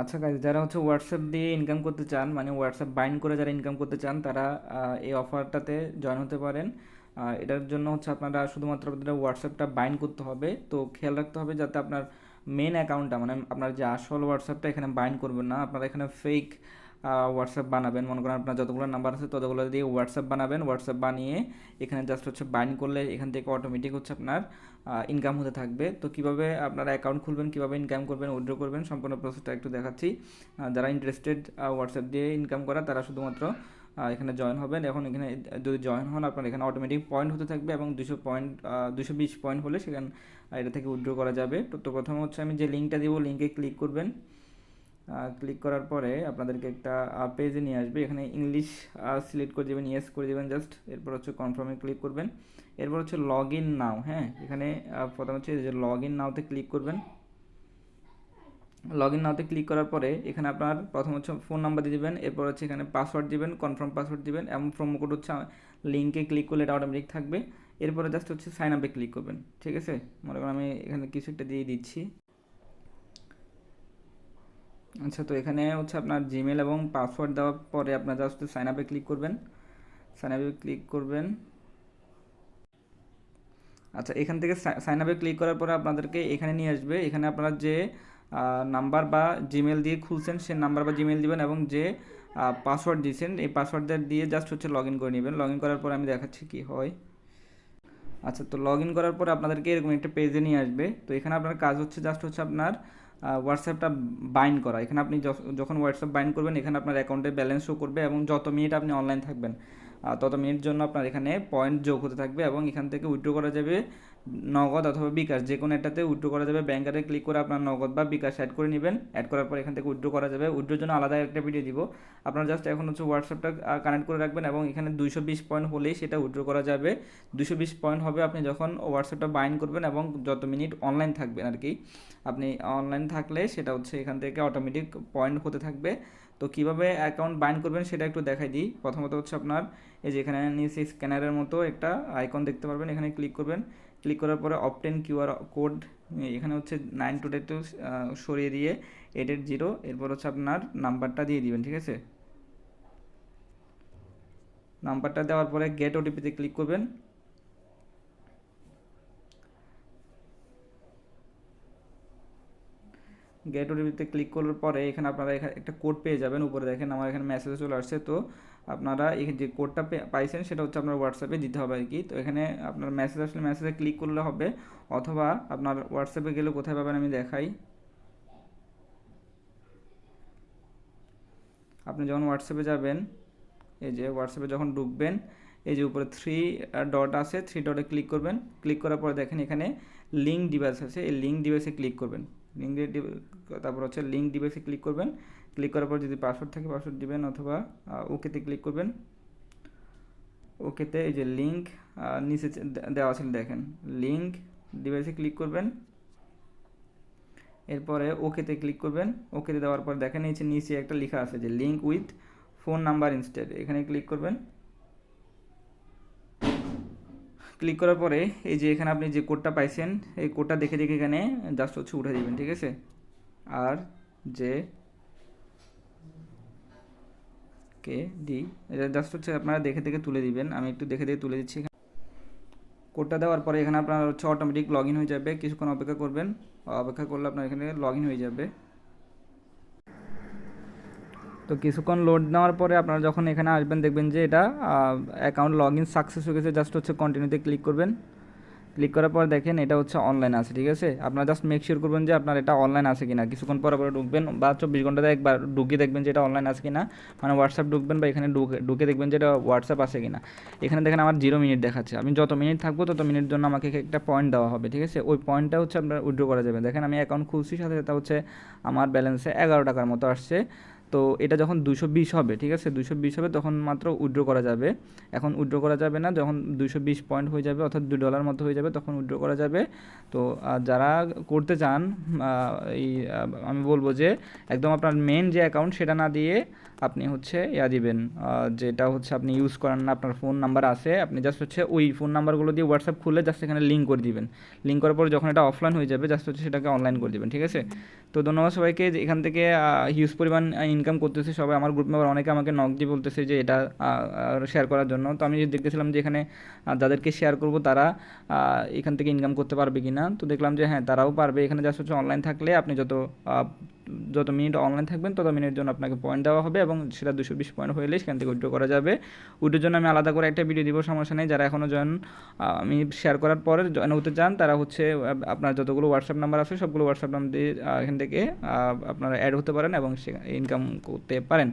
আচ্ছা গাইজ যারা হচ্ছে হোয়াটসঅ্যাপ দিয়ে ইনকাম করতে চান মানে হোয়াটসঅ্যাপ বাইন্ড করে যারা ইনকাম করতে চান, তারা এই অফারটাতে জয়েন হতে পারেন। এটার জন্য হচ্ছে আপনারা শুধুমাত্র আপনাদের হোয়াটসঅ্যাপটা বাইন্ড করতে হবে। তো খেয়াল রাখতে হবে যাতে আপনার মেন অ্যাকাউন্টটা মানে আপনার যে আসল হোয়াটসঅ্যাপটা এখানে বাইন্ড করবেন না, আপনারা এখানে ফেক হোয়াটসঅ্যাপ বানাবেন। মনে করেন আপনার যতগুলো নাম্বার আছে ততগুলো দিয়ে হোয়াটসঅ্যাপ বানাবেন। হোয়াটসঅ্যাপ বানিয়ে এখানে জাস্ট হচ্ছে বাইন্ড করলে এখান থেকে অটোমেটিক হচ্ছে আপনার ইনকাম হতে থাকবে। তো কীভাবে আপনারা অ্যাকাউন্ট খুলবেন, কীভাবে ইনকাম করবেন উইড্রো করবেন সম্পূর্ণ প্রসেসটা একটু দেখাচ্ছি। যারা ইন্টারেস্টেড হোয়াটসঅ্যাপ দিয়ে ইনকাম করা তারা শুধুমাত্র এখানে জয়েন হবেন এখন এখানে যদি জয়েন হন আপনার এখানে অটোমেটিক পয়েন্ট হতে থাকবে এবং দুশো পয়েন্ট দুশো বিশ পয়েন্ট হলে সেখানে এটা থেকে উইড্রো করা যাবে। তো প্রথমে হচ্ছে আমি যে লিঙ্কটা দিব লিঙ্কে ক্লিক করবেন। ক্লিক করার পরে আপনাদেরকে একটা পেজে নিয়ে আসবে। এখানে ইংলিশ সিলেক্ট করে দেবেন ইয়েস করে দেবেন জাস্ট এরপর হচ্ছে কনফার্মে ক্লিক করবেন। এরপর হচ্ছে লগ ইন নাও হ্যাঁ? এখানে প্রথমে হচ্ছে যে লগ ইন নাওতে ক্লিক করবেন। লগ ইন নাওতে ক্লিক করার পরে এখানে আপনার প্রথম হচ্ছে ফোন নাম্বার দিয়ে দেবেন। এরপর হচ্ছে এখানে পাসওয়ার্ড দিবেন কনফার্ম পাসওয়ার্ড দিবেন। এবং প্রোমো কোড হচ্ছে লিঙ্কে ক্লিক করলে এটা অটোমেটিক থাকবে। এরপরে জাস্ট হচ্ছে সাইন আপে ক্লিক করবেন, ঠিক আছে? মনে করেন আমি এখানে কিছু একটা দিয়ে দিচ্ছি। আচ্ছা তো এখানে হচ্ছে আপনার জিমেল এবং পাসওয়ার্ড দেওয়ার পরে আপনার জাস্ট সাইন আপে ক্লিক করবেন। সাইন আপে ক্লিক করবেন। আচ্ছা এখান থেকে সাইন আপে ক্লিক করার পরে আপনাদেরকে এখানে নিয়ে আসবে। এখানে আপনারা যে নাম্বার বা জিমেল দিয়ে খুলছেন, সে নাম্বার বা জিমেল দিবেন এবং যে পাসওয়ার্ড দিয়েছেন, এই পাসওয়ার্ডটা দিয়ে জাস্ট হচ্ছে লগ ইন করে নেবেন। লগ ইন করার পরে আমি দেখাচ্ছি কি হয়। আচ্ছা তো লগ ইন করার পরে আপনাদেরকে এরকম একটা পেজে নিয়ে আসবে। তো এখানে আপনার কাজ হচ্ছে জাস্ট হচ্ছে আপনার হোয়াটসঅ্যাপটা বাইন্ড করা। এখানে আপনি যখ- যখন হোয়াটসঅ্যাপ বাইন্ড করবেন, এখানে আপনার অ্যাকাউন্টে ব্যালেন্স শো করবে এবং যত মিনিট আপনি অনলাইন থাকবেন তত মিনিট জন্য আপনার এখানে পয়েন্ট যোগ হতে থাকবে এবং এখান থেকে উইথড্র করা যাবে নগদ অথবা বিকাশ, যে কোনো একটাতে উইড্রো করা যাবে। ব্যাংকারে ক্লিক করে আপনার নগদ বা বিকাশ অ্যাড করে নেবেন। অ্যাড করার পর এখান থেকে উইড্রো করা যাবে। উইড্রোর জন্য আলাদা একটা ভিডিও দিব। আপনারা জাস্ট এখন হচ্ছে হোয়াটসঅ্যাপটা কানেক্ট করে রাখবেন এবং এখানে দুইশো বিশ পয়েন্ট হলেই সেটা উইথড্র করা যাবে। দুশো বিশ পয়েন্ট হবে আপনি যখন হোয়াটসঅ্যাপটা বাইন করবেন এবং যত মিনিট অনলাইন থাকবেন আর কি আপনি অনলাইন থাকলে সেটা হচ্ছে এখান থেকে অটোমেটিক পয়েন্ট হতে থাকবে। তো কীভাবে অ্যাকাউন্ট বাইন করবেন সেটা একটু দেখাই দিই। প্রথমত হচ্ছে আপনার, এই যে এখানে নিচে স্ক্যানারের মতো একটা আইকন দেখতে পারবেন। এখানে ক্লিক করবেন। ক্লিক করার পরে অপটেন কিউআর কোড এখানে হচ্ছে নাইন টু একটু সরিয়ে দিয়ে এইট এইট জিরো এরপর হচ্ছে আপনার নাম্বারটা দিয়ে দিবেন, ঠিক আছে? নাম্বারটা দেওয়ার পরে গেট ওটিপিতে ক্লিক করবেন। গেট ওটিপিতে ক্লিক করার পরে এখানে আপনারা এখানে একটা কোড পেয়ে যাবেন। উপরে দেখেন আমার এখানে মেসেজ চলে আসছে। তো আপনারা এই যে কোডটা পাইছেন সেটা হচ্ছে আপনার হোয়াটসঅ্যাপে দিতে হবে আর কি। তো এখানে আপনার মেসেজ আসলে মেসেজে ক্লিক করলে হবে। অথবা আপনার হোয়াটসঅ্যাপে গেলে কোথায় পাবেন আমি দেখাই। আপনি যখন হোয়াটসঅ্যাপে যাবেন, এই যে হোয়াটসঅ্যাপে যখন ঢুকবেন, এই যে উপরে থ্রি ডট আছে থ্রি ডটে ক্লিক করবেন। ক্লিক করার পরে দেখেন এখানে লিঙ্ক ডিভাইস আছে। এই লিঙ্ক ডিভাইসে ক্লিক করবেন। লিঙ্ক তারপর হচ্ছে লিঙ্ক ডিভাইসে ক্লিক করবেন। ক্লিক করার পর যদি পাসওয়ার্ড থাকে পাসওয়ার্ড দিবেন অথবা ওকেতে ক্লিক করবেন। ওকেতে এই যে লিঙ্ক নিচে দেওয়া আছে দেখেন। লিঙ্ক ডিভাইসে ক্লিক করবেন। এরপরে ওকেতে ক্লিক করবেন। ওকেতে দেওয়ার পর দেখেন এই যে নিচে একটা লেখা আছে যে link with phone number instead এখানে ক্লিক করবেন। ক্লিক করার পরে এই যে এখানে আপনি যে কোডটা পাইছেন, এই কোডটা দেখে দেখে এখানে জাস্ট হচ্ছে উঠে দিবেন, ঠিক আছে? আর যে কে ডি এটা জাস্ট হচ্ছে আপনারা দেখে দেখে তুলে দিবেন। আমি একটু দেখে দেখে তুলে দিচ্ছি কোডটা দেওয়ার পরে এখানে আপনার হচ্ছে অটোমেটিক লগ হয়ে যাবে। কিছুক্ষণ অপেক্ষা করবেন। অপেক্ষা করলে আপনার এখানে লগ হয়ে যাবে। তো কিছুক্ষণ লোড নেওয়ার পরে আপনারা যখন এখানে আসবেন, দেখবেন যে এটা অ্যাকাউন্ট লগ ইন সাকসেস হয়ে গেছে। জাস্ট হচ্ছে কন্টিনিউতে ক্লিক করবেন। ক্লিক করার পর দেখেন এটা হচ্ছে অনলাইন আছে, ঠিক আছে? আপনারা জাস্ট মেক শিওর করবেন যে আপনার এটা অনলাইন আছে কিনা। কিছুক্ষণ পরে পরে ঢুকবেন বা চব্বিশ ঘন্টাতে একবার ঢুকে দেখবেন যে এটা অনলাইন আছে কিনা। মানে হোয়াটসঅ্যাপ ঢুকবেন বা এখানে ঢুকে দেখবেন যে এটা হোয়াটসঅ্যাপ আছে কিনা। এখানে দেখেন আমার জিরো মিনিট দেখাচ্ছে। আমি যত মিনিট থাকব, তত মিনিট জন্য আমাকে একটা পয়েন্ট দেওয়া হবে, ঠিক আছে? ওই পয়েন্টটা হচ্ছে আপনার উইড্রো করা যাবে। দেখেন আমি অ্যাকাউন্ট খুলছি, সাথে সাথে হচ্ছে আমার ব্যালেন্সে এগারো টাকার মতো আসছে। তো এটা যখন দুশো বিশ হবে, ঠিক আছে? দুশো বিশ হবে তখন মাত্র উইড্রো করা যাবে। এখন উইড্রো করা যাবে না, যখন দুশো বিশ পয়েন্ট হয়ে যাবে অর্থাৎ দু ডলার মতো হয়ে যাবে তখন উইড্রো করা যাবে। তো যারা করতে চান এই আমি বলব যে, একদম আপনার মেন যে অ্যাকাউন্ট সেটা না দিয়ে আপনি হচ্ছে ইয়া দিবেন যেটা হচ্ছে আপনি ইউজ করেন না আপনার ফোন নাম্বার আছে, আপনি জাস্ট হচ্ছে ওই ফোন নাম্বারগুলো দিয়ে হোয়াটসঅ্যাপ খুলে জাস্ট এখানে লিঙ্ক করে দিবেন। লিঙ্ক করার পর যখন এটা অফলাইন হয়ে যাবে জাস্ট হচ্ছে সেটাকে অনলাইন করে দিবেন, ঠিক আছে? তো ধন্যবাদ সবাইকে, যে এখান থেকে হিউজ পরিমাণ ইনকাম করতেছে সবাই। আমার গ্রুপ মেম্বার অনেকে আমাকে নক দিয়ে বলতেছে যে এটা শেয়ার করার জন্য। তো আমি দেখতেছিলাম যে এখানে যাদেরকে শেয়ার করব তারা এখান থেকে ইনকাম করতে পারবে কি না তো দেখলাম যে হ্যাঁ তারাও পারবে। এখানে জাস্ট হচ্ছে অনলাইন থাকলে আপনি যত যত মিনিট অনলাইন থাকবেন, তত মিনিটের জন্য আপনাকে পয়েন্ট দেওয়া হবে এবং সেটা দুশো বিশ পয়েন্ট হলে সেখান থেকে উইড্রো করা যাবে। উইড্রোর জন্য আমি আলাদা করে একটা ভিডিও দিব, সমস্যা নেই। যারা এখনও জয়েন আমি শেয়ার করার পরে জয়েন হতে চান, তারা হচ্ছে আপনার যতগুলো হোয়াটসঅ্যাপ নাম্বার আছে, সবগুলো হোয়াটসঅ্যাপ নাম্বার দিয়ে এখান থেকে আপনারা অ্যাড হতে পারেন এবং সে ইনকাম করতে পারেন।